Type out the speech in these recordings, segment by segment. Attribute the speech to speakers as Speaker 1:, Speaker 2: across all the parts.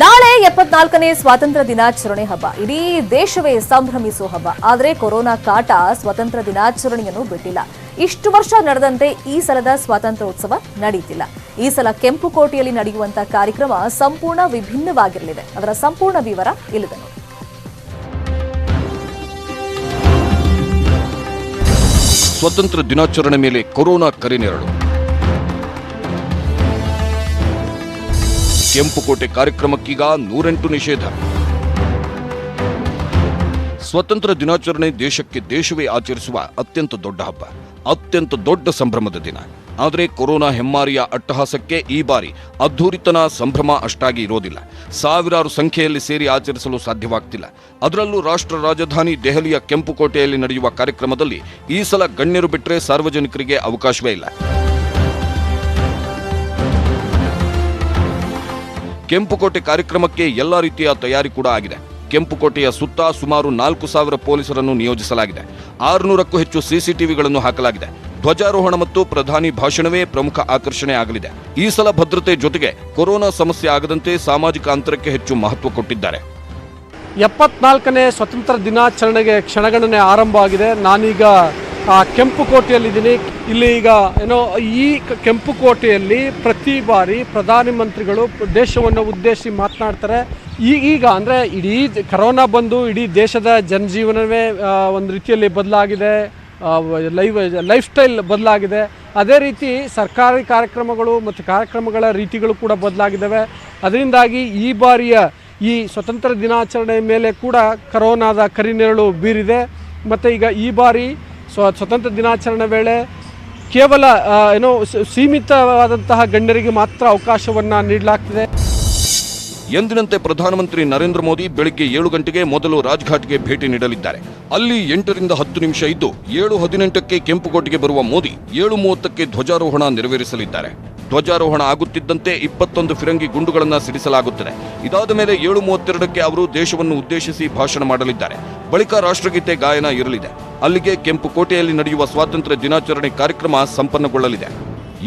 Speaker 1: ನಾಳೆ ಎಪ್ಪತ್ನಾಲ್ಕನೇ ಸ್ವಾತಂತ್ರ್ಯ ದಿನಾಚರಣೆ ಹಬ್ಬ. ಇಡೀ ದೇಶವೇ ಸಂಭ್ರಮಿಸುವ ಹಬ್ಬ. ಆದರೆ ಕೊರೋನಾ ಕಾಟ ಸ್ವಾತಂತ್ರ್ಯ ದಿನಾಚರಣೆಯನ್ನು ಬಿಟ್ಟಿಲ್ಲ. ಇಷ್ಟು ವರ್ಷ ನಡೆದಂತೆ ಈ ಸಲದ ಸ್ವಾತಂತ್ರ್ಯೋತ್ಸವ ನಡೆಯುತ್ತಿಲ್ಲ ಈ ಸಲ ಕೆಂಪುಕೋಟೆಯಲ್ಲಿ ನಡೆಯುವಂತಹ ಕಾರ್ಯಕ್ರಮ ಸಂಪೂರ್ಣ ವಿಭಿನ್ನವಾಗಿರಲಿದೆ. ಅದರ ಸಂಪೂರ್ಣ ವಿವರ ಇಲ್ಲಿದೆ ಸ್ವಾತಂತ್ರ್ಯ
Speaker 2: ಸ್ವತಂತ್ರ ದಿನಾಚರಣೆ ಮೇಲೆ ಕೊರೋನಾ ಕರಿನೆರಳು ಕೆಂಪುಕೋಟೆ ಕಾರ್ಯಕ್ರಮಕ್ಕೀಗ ನೂರೆಂಟು ನಿಷೇಧ. ಸ್ವತಂತ್ರ ದಿನಾಚರಣೆ ದೇಶಕ್ಕೆ ದೇಶವೇ ಆಚರಿಸುವ ಅತ್ಯಂತ ದೊಡ್ಡ ಹಬ್ಬ, ಅತ್ಯಂತ ದೊಡ್ಡ ಸಂಭ್ರಮದ ದಿನ. ಆದರೆ ಕೊರೋನಾ ಹೆಮ್ಮಾರಿಯ ಅಟ್ಟಹಾಸಕ್ಕೆ ಈ ಬಾರಿ ಅದ್ಧೂರಿತನ ಸಂಭ್ರಮ ಅಷ್ಟಾಗಿ ಇರೋದಿಲ್ಲ. ಸಾವಿರಾರು ಸಂಖ್ಯೆಯಲ್ಲಿ ಸೇರಿ ಆಚರಿಸಲು ಸಾಧ್ಯವಾಗ್ತಿಲ್ಲ. ಅದರಲ್ಲೂ ರಾಷ್ಟ್ರ ರಾಜಧಾನಿ ದೆಹಲಿಯ ಕೆಂಪುಕೋಟೆಯಲ್ಲಿ ನಡೆಯುವ ಕಾರ್ಯಕ್ರಮದಲ್ಲಿ ಈ ಸಲ ಗಣ್ಯರು ಬಿಟ್ಟರೆ ಸಾರ್ವಜನಿಕರಿಗೆ ಅವಕಾಶವೇ ಇಲ್ಲ. ಕೆಂಪುಕೋಟೆ ಕಾರ್ಯಕ್ರಮಕ್ಕೆ ಎಲ್ಲ ರೀತಿಯ ತಯಾರಿ ಕೂಡ ಆಗಿದೆ. ಕೆಂಪುಕೋಟೆಯ ಸುತ್ತ ಸುಮಾರು ನಾಲ್ಕು ಸಾವಿರ ಪೊಲೀಸರನ್ನು ನಿಯೋಜಿಸಲಾಗಿದೆ. ಆರುನೂರಕ್ಕೂ ಹೆಚ್ಚು ಸಿಸಿಟಿವಿಗಳನ್ನು ಹಾಕಲಾಗಿದೆ. ಧ್ವಜಾರೋಹಣ ಮತ್ತು ಪ್ರಧಾನಿ ಭಾಷಣವೇ ಪ್ರಮುಖ ಆಕರ್ಷಣೆ ಆಗಲಿದೆ. ಈ ಸಲ ಭದ್ರತೆ ಜೊತೆಗೆ ಕೊರೋನಾ ಸಮಸ್ಯೆ ಆಗದಂತೆ ಸಾಮಾಜಿಕ ಅಂತರಕ್ಕೆ ಹೆಚ್ಚು ಮಹತ್ವ ಕೊಟ್ಟಿದ್ದಾರೆ.
Speaker 3: ಎಪ್ಪತ್ನಾಲ್ಕನೇ ಸ್ವತಂತ್ರ ದಿನಾಚರಣೆಗೆ ಕ್ಷಣಗಣನೆ ಆರಂಭ ಆಗಿದೆ. ನಾನೀಗ ಕೆಂಪು ಕೋಟೆಯಲ್ಲಿದ್ದೀನಿ. ಇಲ್ಲಿ ಈಗ ಏನೋ ಈ ಕೆಂಪು ಕೋಟೆಯಲ್ಲಿ ಪ್ರತಿ ಬಾರಿ ಪ್ರಧಾನಿ ಮಂತ್ರಿಗಳು ದೇಶವನ್ನು ಉದ್ದೇಶಿಸಿ ಮಾತನಾಡ್ತಾರೆ. ಈಗೀಗ ಈಗ ಅಂದರೆ ಇಡೀ ಕರೋನಾ ಬಂದು ಇಡೀ ದೇಶದ ಜನಜೀವನವೇ ಒಂದು ರೀತಿಯಲ್ಲಿ ಬದಲಾಗಿದೆ. ಲೈವ್, ಲೈಫ್ ಸ್ಟೈಲ್ ಬದಲಾಗಿದೆ. ಅದೇ ರೀತಿ ಸರ್ಕಾರಿ ಕಾರ್ಯಕ್ರಮಗಳು ಮತ್ತು ಕಾರ್ಯಕ್ರಮಗಳ ರೀತಿಗಳು ಕೂಡ ಬದಲಾಗಿದ್ದಾವೆ. ಅದರಿಂದಾಗಿ ಈ ಬಾರಿಯ ಈ ಸ್ವತಂತ್ರ ದಿನಾಚರಣೆ ಮೇಲೆ ಕೂಡ ಕರೋನಾದ ಕರಿನೆರಳು ಬೀರಿದೆ. ಮತ್ತು ಈಗ ಈ ಬಾರಿ ಸ್ವ ಸ್ವತಂತ್ರ ದಿನಾಚರಣೆ ವೇಳೆ ಕೇವಲ ಏನೋ ಸೀಮಿತವಾದಂತಹ ಗಣ್ಯರಿಗೆ ಮಾತ್ರ ಅವಕಾಶವನ್ನು ನೀಡಲಾಗ್ತಿದೆ.
Speaker 2: ಎಂದಿನಂತೆ ಪ್ರಧಾನಮಂತ್ರಿ ನರೇಂದ್ರ ಮೋದಿ ಬೆಳಗ್ಗೆ ಏಳು ಗಂಟೆಗೆ ಮೊದಲು ರಾಜ್ಘಾಟ್ಗೆ ಭೇಟಿ ನೀಡಲಿದ್ದಾರೆ. ಅಲ್ಲಿ ಎಂಟರಿಂದ ಹತ್ತು ನಿಮಿಷ ಇದ್ದು, ಏಳು ಹದಿನೆಂಟಕ್ಕೆ ಕೆಂಪುಕೋಟೆಗೆ ಬರುವ ಮೋದಿ ಏಳು ಮೂವತ್ತಕ್ಕೆ ಧ್ವಜಾರೋಹಣ ನೆರವೇರಿಸಲಿದ್ದಾರೆ. ಧ್ವಜಾರೋಹಣ ಆಗುತ್ತಿದ್ದಂತೆ ಇಪ್ಪತ್ತೊಂದು ಫಿರಂಗಿ ಗುಂಡುಗಳನ್ನು ಸಿಡಿಸಲಾಗುತ್ತದೆ. ಇದಾದ ಮೇಲೆ ಏಳು ಮೂವತ್ತೆರಡಕ್ಕೆ ಅವರು ದೇಶವನ್ನು ಉದ್ದೇಶಿಸಿ ಭಾಷಣ ಮಾಡಲಿದ್ದಾರೆ. ಬಳಿಕ ರಾಷ್ಟ್ರಗೀತೆ ಗಾಯನ ಇರಲಿದೆ. ಅಲ್ಲಿಗೆ ಕೆಂಪುಕೋಟೆಯಲ್ಲಿ ನಡೆಯುವ ಸ್ವಾತಂತ್ರ್ಯ ದಿನಾಚರಣೆ ಕಾರ್ಯಕ್ರಮ ಸಂಪನ್ನಗೊಳ್ಳಲಿದೆ.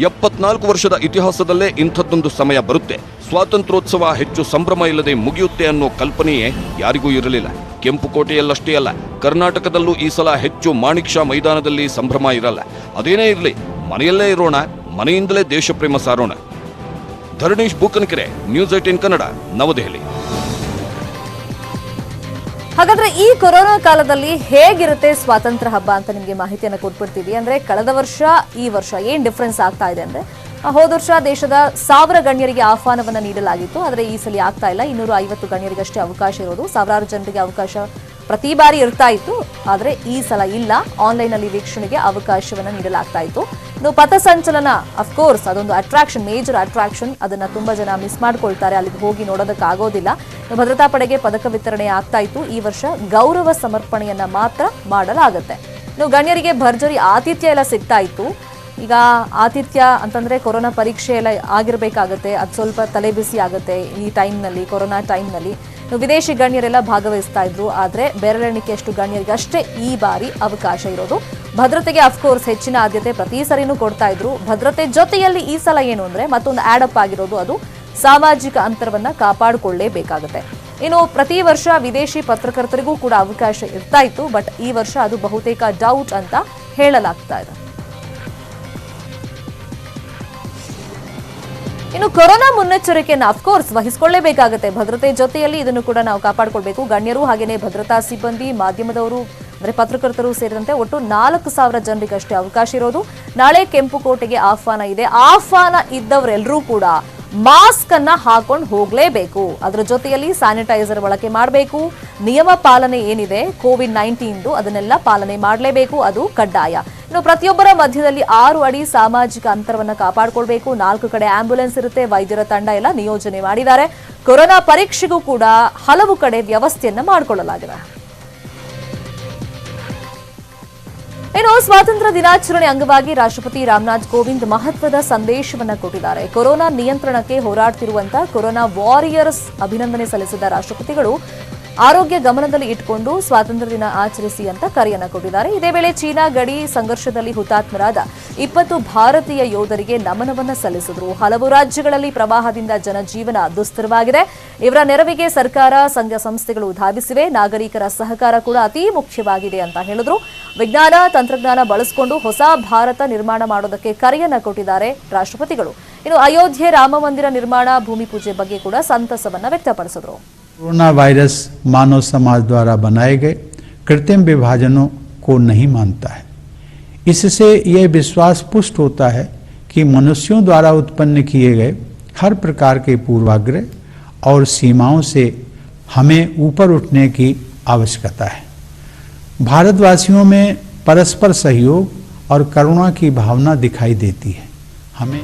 Speaker 2: ಎಪ್ಪತ್ನಾಲ್ಕು ವರ್ಷದ ಇತಿಹಾಸದಲ್ಲೇ ಇಂಥದ್ದೊಂದು ಸಮಯ ಬರುತ್ತೆ. ಸ್ವಾತಂತ್ರ್ಯೋತ್ಸವ ಹೆಚ್ಚು ಸಂಭ್ರಮ ಇಲ್ಲದೆ ಮುಗಿಯುತ್ತೆ ಅನ್ನೋ ಕಲ್ಪನೆಯೇ ಯಾರಿಗೂ ಇರಲಿಲ್ಲ. ಕೆಂಪುಕೋಟೆಯಲ್ಲಷ್ಟೇ ಅಲ್ಲ, ಕರ್ನಾಟಕದಲ್ಲೂ ಈ ಸಲ ಹೆಚ್ಚು ಮಾಣಿಕ್ ಶಾ ಮೈದಾನದಲ್ಲಿ ಸಂಭ್ರಮ ಇರಲ್ಲ. ಅದೇನೇ ಇರಲಿ, ಮನೆಯಲ್ಲೇ ಇರೋಣ, ಮನೆಯಿಂದಲೇ ದೇಶಪ್ರೇಮ ಸಾರೋಣ. ಧರಣೀಶ್ ಬೂಕನಕೆರೆ, ನ್ಯೂಸ್ ಏಟೀನ್ ಕನ್ನಡ, ನವದೆಹಲಿ.
Speaker 1: ಹಾಗಾದ್ರೆ ಈ ಕೊರೋನಾ ಕಾಲದಲ್ಲಿ ಹೇಗಿರುತ್ತೆ ಸ್ವಾತಂತ್ರ್ಯ ಹಬ್ಬ ಅಂತ ನಿಮಗೆ ಮಾಹಿತಿಯನ್ನು ಕೊಟ್ಬಿಡ್ತೀವಿ. ಅಂದ್ರೆ ಕಳೆದ ವರ್ಷ, ಈ ವರ್ಷ ಏನ್ ಡಿಫ್ರೆನ್ಸ್ ಆಗ್ತಾ ಇದೆ ಅಂದ್ರೆ ಹೋದ ವರ್ಷ ದೇಶದ ಸಾವಿರ ಗಣ್ಯರಿಗೆ ಆಹ್ವಾನವನ್ನ ನೀಡಲಾಗಿತ್ತು. ಆದರೆ ಈ ಸಲ ಆಗ್ತಾ ಇಲ್ಲ. ಇನ್ನೂರ ಐವತ್ತು ಗಣ್ಯರಿಗಷ್ಟೇ ಅವಕಾಶ ಇರೋದು. ಸಾವಿರಾರು ಜನರಿಗೆ ಅವಕಾಶ ಪ್ರತಿ ಬಾರಿ ಇರ್ತಾ ಇತ್ತು, ಆದರೆ ಈ ಸಲ ಇಲ್ಲ. ಆನ್ಲೈನ್ನಲ್ಲಿ ವೀಕ್ಷಣೆಗೆ ಅವಕಾಶವನ್ನು ನೀಡಲಾಗ್ತಾ ಇತ್ತು. ಇನ್ನು ಪಥಸಂಚಲನ ಅಫ್ಕೋರ್ಸ್ ಅದೊಂದು ಅಟ್ರಾಕ್ಷನ್ ಮೇಜರ್ ಅಟ್ರಾಕ್ಷನ್ ಅದನ್ನು ತುಂಬ ಜನ ಮಿಸ್ ಮಾಡ್ಕೊಳ್ತಾರೆ. ಅಲ್ಲಿಗೆ ಹೋಗಿ ನೋಡೋದಕ್ಕಾಗೋದಿಲ್ಲ ಆಗೋದಿಲ್ಲ. ಭದ್ರತಾ ಪಡೆಗೆ ಪದಕ ವಿತರಣೆ ಆಗ್ತಾ ಇತ್ತು. ಈ ವರ್ಷ ಗೌರವ ಸಮರ್ಪಣೆಯನ್ನು ಮಾತ್ರ ಮಾಡಲಾಗುತ್ತೆ. ಇನ್ನು ಗಣ್ಯರಿಗೆ ಭರ್ಜರಿ ಆತಿಥ್ಯ ಎಲ್ಲ ಸಿಗ್ತಾ ಇತ್ತು. ಈಗ ಆತಿಥ್ಯ ಅಂತಂದರೆ ಕೊರೋನಾ ಪರೀಕ್ಷೆ ಎಲ್ಲ ಆಗಿರಬೇಕಾಗತ್ತೆ. ಅದು ಸ್ವಲ್ಪ ತಲೆಬಿಸಿ ಆಗುತ್ತೆ ಈ ಟೈಮ್ನಲ್ಲಿ ಕೊರೋನಾ ಟೈಮ್ನಲ್ಲಿ ವಿದೇಶಿ ಗಣ್ಯರೆಲ್ಲ ಭಾಗವಹಿಸ್ತಾ ಇದ್ರು, ಆದರೆ ಬೆರಳೆಣಿಕೆಯಷ್ಟು ಗಣ್ಯರಿಗೆ ಅಷ್ಟೇ ಈ ಬಾರಿ ಅವಕಾಶ ಇರೋದು. ಭದ್ರತೆಗೆ ಅಫ್ಕೋರ್ಸ್ ಹೆಚ್ಚಿನ ಆದ್ಯತೆ ಪ್ರತಿ ಸರಿನೂ ಕೊಡ್ತಾ ಇದ್ರು. ಭದ್ರತೆ ಜೊತೆಯಲ್ಲಿ ಈ ಸಲ ಏನು ಅಂದ್ರೆ ಮತ್ತೊಂದು ಆಡ್ ಅಪ್ ಆಗಿರೋದು ಅದು. ಸಾಮಾಜಿಕ ಅಂತರವನ್ನ ಕಾಪಾಡಿಕೊಳ್ಳೇಬೇಕಾಗುತ್ತೆ. ಇನ್ನು ಪ್ರತಿ ವರ್ಷ ವಿದೇಶಿ ಪತ್ರಕರ್ತರಿಗೂ ಕೂಡ ಅವಕಾಶ ಇರ್ತಾ ಇತ್ತು, ಬಟ್ ಈ ವರ್ಷ ಅದು ಬಹುತೇಕ ಡೌಟ್ ಅಂತ ಹೇಳಲಾಗ್ತಾ ಇದೆ. ಇನ್ನು ಕೊರೋನಾ ಮುನ್ನೆಚ್ಚರಿಕೆಯನ್ನು ಅಫ್ಕೋರ್ಸ್ ವಹಿಸಿಕೊಳ್ಳೇಬೇಕಾಗುತ್ತೆ. ಭದ್ರತೆ ಜೊತೆಯಲ್ಲಿ ಇದನ್ನು ಕೂಡ ನಾವು ಕಾಪಾಡಿಕೊಳ್ಬೇಕು. ಗಣ್ಯರು ಹಾಗೆಯೇ ಭದ್ರತಾ ಸಿಬ್ಬಂದಿ, ಮಾಧ್ಯಮದವರು ಅಂದರೆ ಪತ್ರಕರ್ತರು ಸೇರಿದಂತೆ ಒಟ್ಟು ನಾಲ್ಕು ಸಾವಿರ ಜನರಿಗಷ್ಟೇ ಅವಕಾಶ ಇರೋದು. ನಾಳೆ ಕೆಂಪುಕೋಟೆಗೆ ಆಹ್ವಾನ ಇದೆ. ಆಹ್ವಾನ ಇದ್ದವರೆಲ್ಲರೂ ಕೂಡ ಮಾಸ್ಕ್ ಅನ್ನ ಹಾಕೊಂಡು ಹೋಗ್ಲೇಬೇಕು. ಅದರ ಜೊತೆಯಲ್ಲಿ ಸ್ಯಾನಿಟೈಸರ್ ಬಳಕೆ ಮಾಡಬೇಕು. ನಿಯಮ ಪಾಲನೆ ಏನಿದೆ, ಕೋವಿಡ್ ನೈನ್ಟೀನ್ದು ಅದನ್ನೆಲ್ಲ ಪಾಲನೆ ಮಾಡಲೇಬೇಕು. ಅದು ಕಡ್ಡಾಯ. ಇನ್ನು ಪ್ರತಿಯೊಬ್ಬರ ಮಧ್ಯದಲ್ಲಿ ಆರು ಅಡಿ ಸಾಮಾಜಿಕ ಅಂತರವನ್ನು ಕಾಪಾಡಿಕೊಳ್ಬೇಕು. ನಾಲ್ಕು ಕಡೆ ಆಂಬ್ಯುಲೆನ್ಸ್ ಇರುತ್ತೆ, ವೈದ್ಯರ ತಂಡ ಎಲ್ಲ ನಿಯೋಜನೆ ಮಾಡಿದ್ದಾರೆ. ಕೊರೋನಾ ಪರೀಕ್ಷೆಗೂ ಕೂಡ ಹಲವು ಕಡೆ ವ್ಯವಸ್ಥೆಯನ್ನು ಮಾಡಿಕೊಳ್ಳಲಾಗಿದೆ. ಇನ್ನು ಸ್ವಾತಂತ್ರ್ಯ ದಿನಾಚರಣೆ ಅಂಗವಾಗಿ ರಾಷ್ಟ್ರಪತಿ ರಾಮನಾಥ್ ಕೋವಿಂದ್ ಮಹತ್ವದ ಸಂದೇಶವನ್ನು ಕೊಟ್ಟಿದ್ದಾರೆ. ಕೊರೋನಾ ನಿಯಂತ್ರಣಕ್ಕೆ ಹೋರಾಡ್ತಿರುವಂತಹ ಕೊರೋನಾ ವಾರಿಯರ್ಸ್ ಅಭಿನಂದನೆ ಸಲ್ಲಿಸಿದ ರಾಷ್ಟ್ರಪತಿಗಳು ಆರೋಗ್ಯ ಗಮನದಲ್ಲಿ ಇಟ್ಟುಕೊಂಡು ಸ್ವಾತಂತ್ರ್ಯ ದಿನ ಆಚರಿಸಿ ಅಂತ ಕರೆಯನ್ನ ಕೊಟ್ಟಿದ್ದಾರೆ. ಇದೇ ವೇಳೆ ಚೀನಾ ಗಡಿ ಸಂಘರ್ಷದಲ್ಲಿ ಹುತಾತ್ಮರಾದ ಇಪ್ಪತ್ತು ಭಾರತೀಯ ಯೋಧರಿಗೆ ನಮನವನ್ನ ಸಲ್ಲಿಸಿದ್ರು. ಹಲವು ರಾಜ್ಯಗಳಲ್ಲಿ ಪ್ರವಾಹದಿಂದ ಜನಜೀವನ ದುಸ್ತರವಾಗಿದೆ ಇವರ ನೆರವಿಗೆ ಸರ್ಕಾರ, ಸಂಘ ಸಂಸ್ಥೆಗಳು ಧಾವಿಸಿವೆ. ನಾಗರಿಕರ ಸಹಕಾರ ಕೂಡ ಅತಿ ಮುಖ್ಯವಾಗಿದೆ ಅಂತ ಹೇಳಿದ್ರು. ವಿಜ್ಞಾನ, ತಂತ್ರಜ್ಞಾನ ಬಳಸಿಕೊಂಡು ಹೊಸ ಭಾರತ ನಿರ್ಮಾಣ ಮಾಡೋದಕ್ಕೆ ಕರೆಯನ್ನ ಕೊಟ್ಟಿದ್ದಾರೆ ರಾಷ್ಟ್ರಪತಿಗಳು. ಇನ್ನು ಅಯೋಧ್ಯೆ ರಾಮ ಮಂದಿರ ನಿರ್ಮಾಣ, ಭೂಮಿ ಪೂಜೆ ಬಗ್ಗೆ ಕೂಡ ಸಂತಸವನ್ನ ವ್ಯಕ್ತಪಡಿಸಿದ್ರು.
Speaker 4: कोरोना वायरस मानव समाज द्वारा बनाए गए कृत्रिम विभाजनों को नहीं मानता है। इससे यह विश्वास पुष्ट होता है कि मनुष्यों द्वारा उत्पन्न किए गए हर प्रकार के पूर्वाग्रह और सीमाओं से हमें ऊपर उठने की आवश्यकता है। भारतवासियों में परस्पर सहयोग और करुणा की भावना दिखाई देती है। हमें